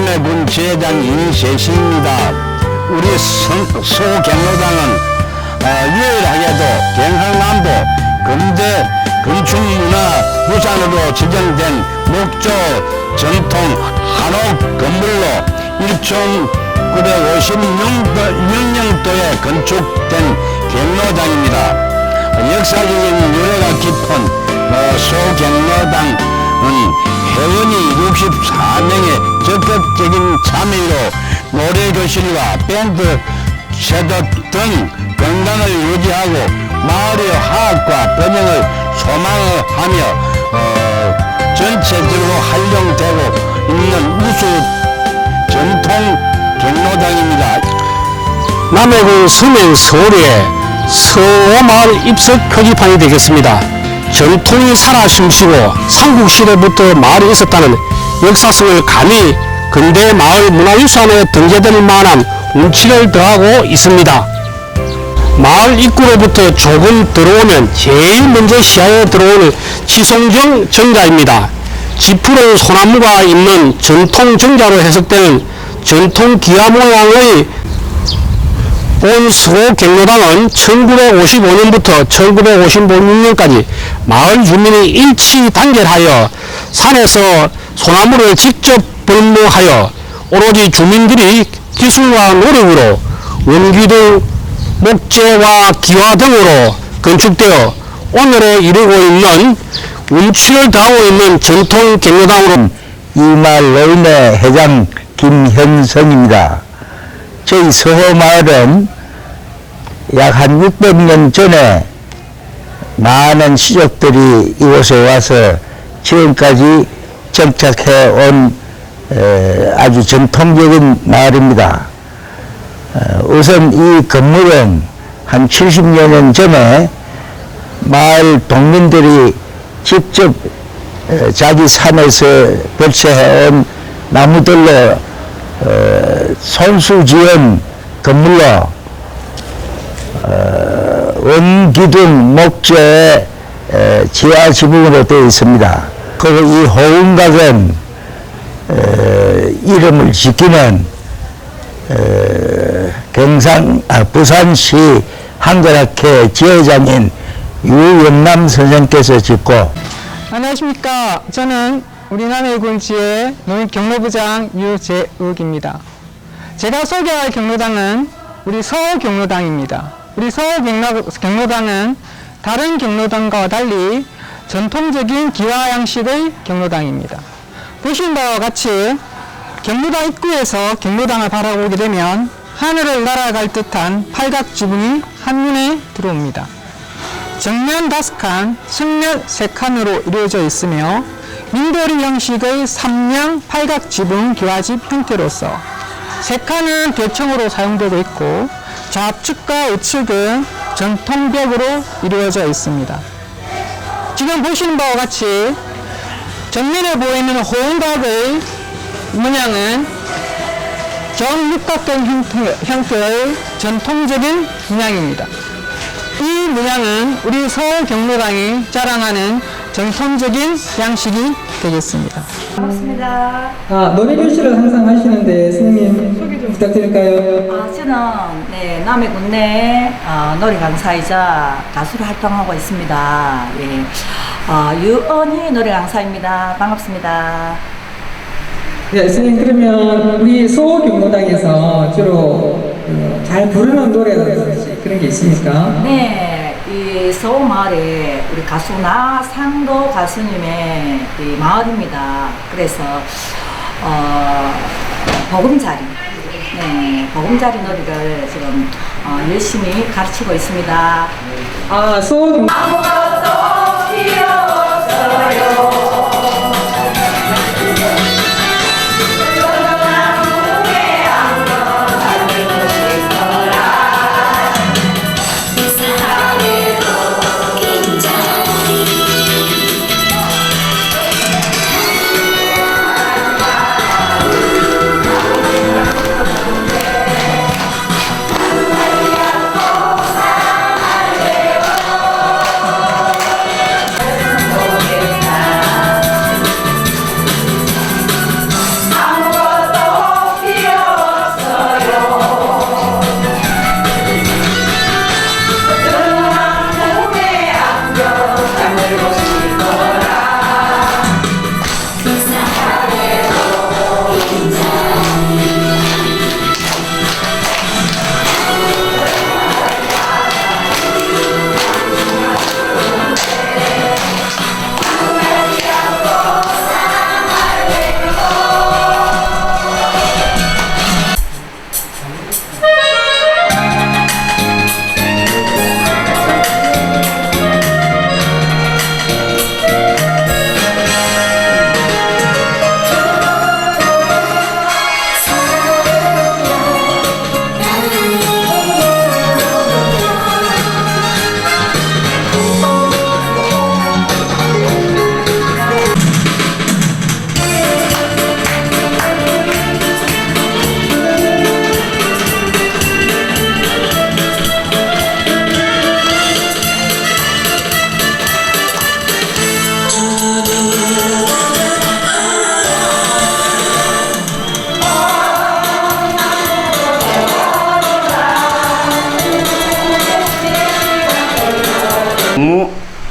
저는 남해 군 지회장 임세신입니다. 우리 성, 소경로당은 어, 유일하게도 경상남도 금대 건축문화 유산으로 지정된 목조 전통 한옥 건물로 1956년도에 건축된 경로당입니다. 역사적인 유래가 깊은 어, 소경로당은 회원이 64명의 적극적인 참여로 노래교실과 밴드 세도 등 건강을 유지하고 마을의 화학과 번영을 소망을 하며 어, 전체적으로 활용되고 있는 우수 전통 경로당입니다. 남해군 서면 서울에 서마을 입석 표지판이 되겠습니다. 전통이 살아 숨쉬고 삼국시대부터 마을이 있었다는 역사성을 가미 근대 마을 문화유산에 등재될 만한 운치를 더하고 있습니다. 마을 입구로부터 조금 들어오면 제일 먼저 시야에 들어오는 치송정 정자입니다. 지푸른 소나무가 있는 전통 정자로 해석되는 전통 기와 모양의 온수호 경로당은 1955년부터 1956년까지 마을 주민이 일치 단결하여 산에서 소나무를 직접 벌목하여 오로지 주민들이 기술과 노력으로 원기둥, 목재와 기와 등으로 건축되어 오늘에 이르고 있는 운치를 더하고 있는 전통 경로당으로 이마을 노인회 회장 김현성입니다. 저희 서호 마을은 약 한 600년 전에 많은 시족들이 이곳에 와서 지금까지 정착해 온 에, 아주 전통적인 마을입니다. 어, 우선 이 건물은 한 70여 전에 마을 동민들이 직접 에, 자기 산에서 배치해온 나무들로 어, 손수 지은 건물로 어, 원기둥 목재의 에, 지하 지붕으로 되어 있습니다. 그리고 이 호운각은 에, 이름을 지키는 에, 경상 아, 부산시 한글학회 지회장인 유영남 선생께서 짓고 안녕하십니까. 저는 우리 남해군지의 노인 경로부장 유재욱입니다. 제가 소개할 경로당은 우리 서호 경로당입니다. 우리 서호 경로, 경로당은 다른 경로당과 달리 전통적인 기와 양식의 경로당입니다. 보신 바와 같이 경로당 입구에서 경로당을 바라보게 되면 하늘을 날아갈 듯한 팔각 지붕이 한눈에 들어옵니다. 정면 다섯 칸, 측면 세 칸으로 이루어져 있으며 민도리 형식의 삼량 팔각 지붕 기와집 형태로서 세 칸은 대청으로 사용되고 있고 좌측과 우측은 전통벽으로 이루어져 있습니다. 지금 보시는 바와 같이 정면에 보이는 호응각의 문양은 정육각형 형태- 형태의 전통적인 문양입니다. 이 문양은 우리 서울 경로당이 자랑하는 전통적인 양식이 되겠습니다. 반갑습니다. 아, 노래 교실을 항상 하시는데 선생님 소개 좀 부탁드릴까요? 아, 저는 네, 남해 군 내 어, 노래 강사이자 가수로 활동하고 있습니다. 예. 어, 유언희 노래 강사입니다. 반갑습니다. 네, 선생님 그러면 우리 서울 경로당에서 주로 그, 잘 부르는 노래라든지 그런 게 있습니까? 네, 이 서울 마을에 우리 가수 나상도 가수님의 이 마을입니다. 그래서 어, 보금자리, 네, 보금자리 노래를 지금 어, 열심히 가르치고 있습니다. 아, 서울 경아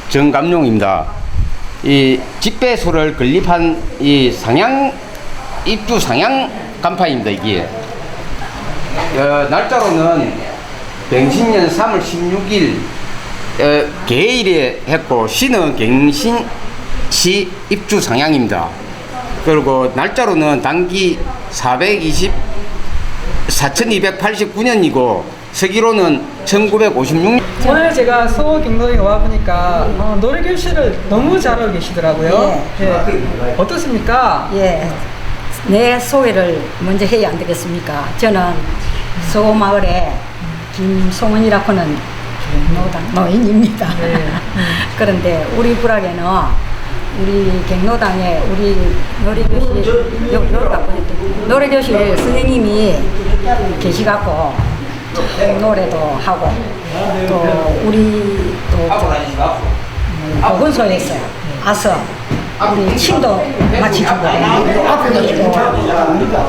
정감용입니다. 이 집배소를 건립한 이 상향 입주 상향 간판입니다. 이게 어, 날짜로는 병신년 3월 16일 어, 개일에 했고 시는 갱신시 입주 상향입니다. 그리고 날짜로는 단기 420 4289년이고 서기로는 1956년 오늘 제가 소 경로에 와 보니까 어, 노래 교실을 너무 잘하고 계시더라고요. 예. 어떻습니까? 예, 내 소개를 먼저 해야 안 되겠습니까? 저는 소마을의 김송은이라고 하는 경로당 노인입니다. 네. 그런데 우리 부락에는 우리 경로당에 우리 노래교실 노래교실 선생님이 계시갖고 참 노래도 하고 또 우리 또 보건소에서 와서 우리 침도 마치주고. 또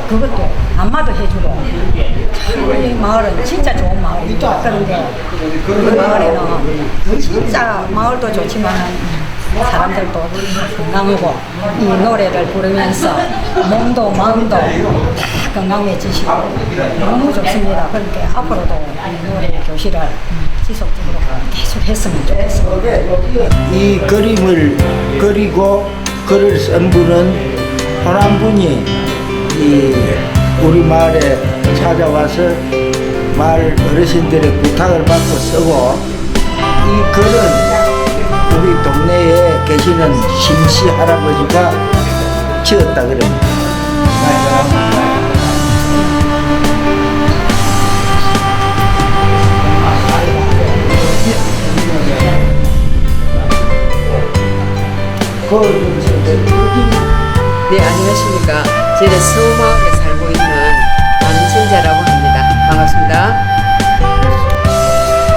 그것도 안마도 해주고. 참 우리 마을은 진짜 좋은 마을입니다. 그런데 우리 마을에는 진짜 마을도 좋지만 사람들도 건강하고 이 노래를 부르면서 몸도 마음도 다 건강해지시고 너무 좋습니다. 그렇게 앞으로도 이 노래 교실을 지속적으로 계속 했으면 좋겠습니다. 이 그림을 그리고 글을 쓴 분은 호남 분이 이 우리 마을에 찾아와서 마을 어르신들의 부탁을 받고 쓰고 이 글은 계시는 심씨 할아버지가 지었다 그럽니다. 네, 안녕하십니까. 저는 서마을에 살고 있는 남진자라고 합니다. 반갑습니다.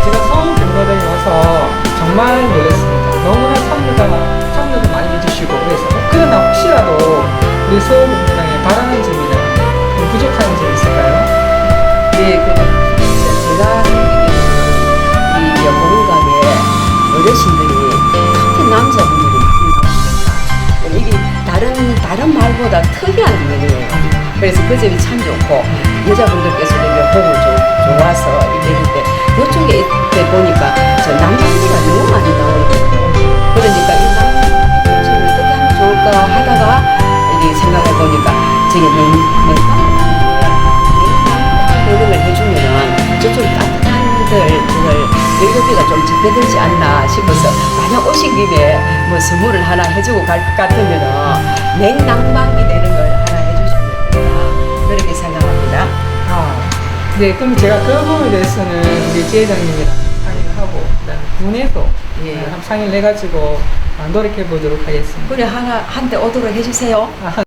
제가 소 경로당에 와서 정말 놀랐습니다. 너무나 참여가 참여도 많이 해주시고 그래서 그러나 혹시라도 우리 소 경로당에 바라는 점이나 좀 부족한 점 있을까요? 네, 그, 제가 느끼기에는 이 여공각에 어르신들이 특히 남자분들이 나오십니다. 이게 다른, 다른 말보다 특이한 면이에요. 그래서 그 점이 참 좋고, 여자분들께서도 이제 보고 좀 좋아서 이랬는데, 이쪽에 이렇게 보니까 연료비가 좀 적게들지 않나 싶어서 만약 오신 김에 뭐 선물을 하나 해주고 갈 것 같으면은 냉난방이 되는 걸 하나 해주시면 어떨까 그렇게 생각합니다. 아, 네, 그럼 제가 그 부분에 대해서는 우리 지회장님이랑 상의를 하고 그다음에 군에도 예. 한번 상의를 해가지고 아, 노력해 보도록 하겠습니다. 그래 하나 한테 오도록 해주세요. 아,